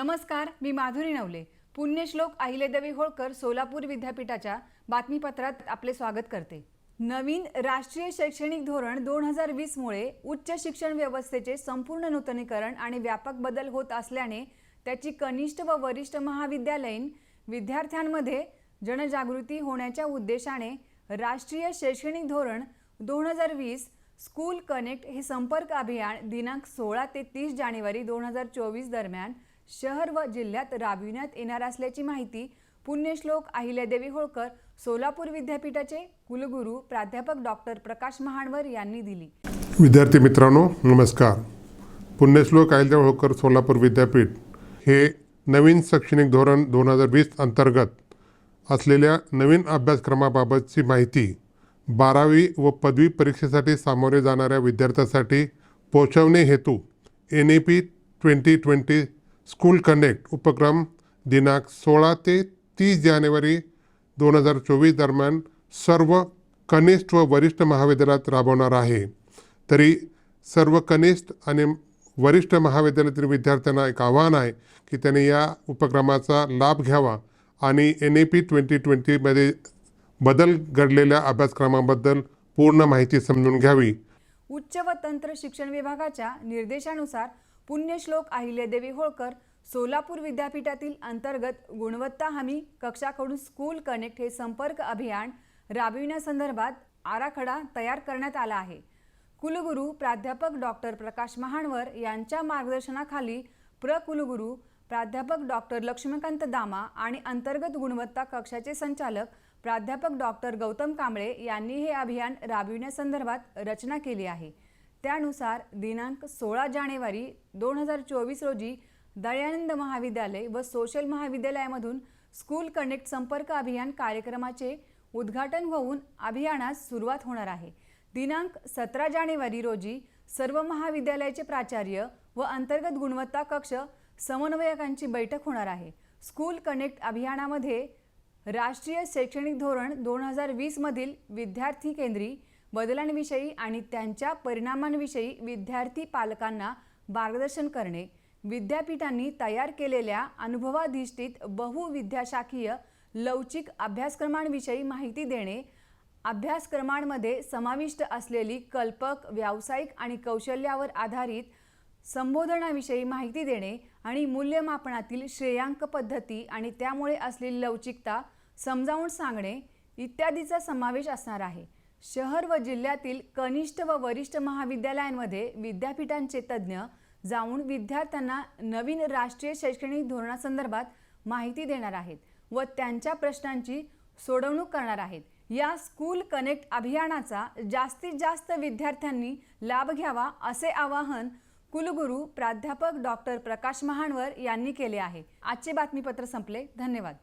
नमस्कार मी माधुरी नवले. पुण्यश्लोक अहिलेदेवी होळकर सोलापूर विद्यापीठाच्या बातमीपत्रात आपले स्वागत करते. नवीन राष्ट्रीय शैक्षणिक धोरण दोन हजार वीसमुळे उच्च शिक्षण व्यवस्थेचे संपूर्ण नूतनीकरण आणि व्यापक बदल होत असल्याने त्याची कनिष्ठ व वरिष्ठ महाविद्यालयीन विद्यार्थ्यांमध्ये जनजागृती होण्याच्या उद्देशाने राष्ट्रीय शैक्षणिक धोरण दोन हजार वीस स्कूल कनेक्ट हे संपर्क अभियान दिनांक सोळा ते तीस जानेवारी दोन हजार चोवीस दरम्यान शहर व जिल्ह्यात राबविण्यात येणार असल्याची माहिती पुण्यश्लोक अहिल्यादेवी होळकर सोलापूर विद्यापीठाचे कुलगुरू प्राध्यापक डॉक्टर प्रकाश महाणवर यांनी दिली. विद्यार्थी मित्रांनो नमस्कार. पुण्यश्लोक अहिल्यादेवी होळकर सोलापूर विद्यापीठ हे नवीन शैक्षणिक धोरण दोन हजार वीस अंतर्गत असलेल्या नवीन अभ्यासक्रमाबाबतची माहिती बारावी व पदवी परीक्षेसाठी सामोरे जाणाऱ्या विद्यार्थ्यांसाठी पोचवणे हेतू N A P twenty twenty school connect उपक्रम दिनांक सोळा ते तीस जानेवारी दोन हजार चोवीस दरम्यान सर्व कनिष्ठ व वरिष्ठ महाविद्यालयात राबवणार आहे. तरी सर्व कनिष्ठ आणि वरिष्ठ महाविद्यालयातील विद्यार्थ्यांना एक आव्हान आहे की त्यांनी या उपक्रमाचा लाभ घ्यावा आणि एन ए पी ट्वेंटी ट्वेंटीमध्ये बदल घडलेल्या अभ्यासक्रमाबद्दल पूर्ण माहिती समजून घ्यावी. उच्च व तंत्र शिक्षण विभागाच्या निर्देशानुसार पुण्यश्लोक अहिल्यादेवी होळकर सोलापूर विद्यापीठातील अंतर्गत गुणवत्ता हमी कक्षाकडून स्कूल कनेक्ट हे संपर्क अभियान राबविण्यासंदर्भात आराखडा तयार करण्यात आला आहे. कुलगुरू प्राध्यापक डॉक्टर प्रकाश महाणवर यांच्या मार्गदर्शनाखाली प्रकुलगुरू प्राध्यापक डॉक्टर लक्ष्मीकांत दामा आणि अंतर्गत गुणवत्ता कक्षाचे संचालक प्राध्यापक डॉक्टर गौतम कांबळे यांनी हे अभियान राबविण्यासंदर्भात रचना केली आहे. त्यानुसार दिनांक सोळा जानेवारी दोन हजार चोवीस रोजी दयानंद महाविद्यालय व सोशल महाविद्यालयामधून स्कूल कनेक्ट संपर्क अभियान कार्यक्रमाचे उद्घाटन होऊन अभियानास सुरुवात होणार आहे. दिनांक सतरा जानेवारी रोजी सर्व महाविद्यालयाचे प्राचार्य व अंतर्गत गुणवत्ता कक्ष समन्वयकांची बैठक होणार आहे. स्कूल कनेक्ट अभियानामध्ये राष्ट्रीय शैक्षणिक धोरण दोन हजार वीसमधील विद्यार्थी केंद्री बदलांविषयी आणि त्यांच्या परिणामांविषयी विद्यार्थी पालकांना मार्गदर्शन करणे विद्यापीठांनी तयार केलेल्या अनुभवाधिष्ठित बहुविद्याशाखीय लवचिक अभ्यासक्रमांविषयी माहिती देणे अभ्यासक्रमांमध्ये समाविष्ट असलेली कल्पक व्यावसायिक आणि कौशल्यावर आधारित संबोधनाविषयी माहिती देणे आणि मूल्यमापनातील श्रेयांक पद्धती आणि त्यामुळे असलेली लवचिकता समजावून सांगणे इत्यादीचा समावेश असणार आहे. शहर व जिल्ह्यातील कनिष्ठ व वरिष्ठ महाविद्यालयांमध्ये विद्यापीठांचे तज्ज्ञ जाऊन विद्यार्थ्यांना नवीन राष्ट्रीय शैक्षणिक धोरणासंदर्भात माहिती देणार आहेत व त्यांच्या प्रश्नांची सोडवणूक करणार आहेत. या स्कूल कनेक्ट अभियानाचा जास्तीत जास्त विद्यार्थ्यांनी लाभ घ्यावा असे आवाहन कुलगुरू प्राध्यापक डॉक्टर प्रकाश महाणवर यांनी केले आहे. आजचे बातमीपत्र संपले. धन्यवाद.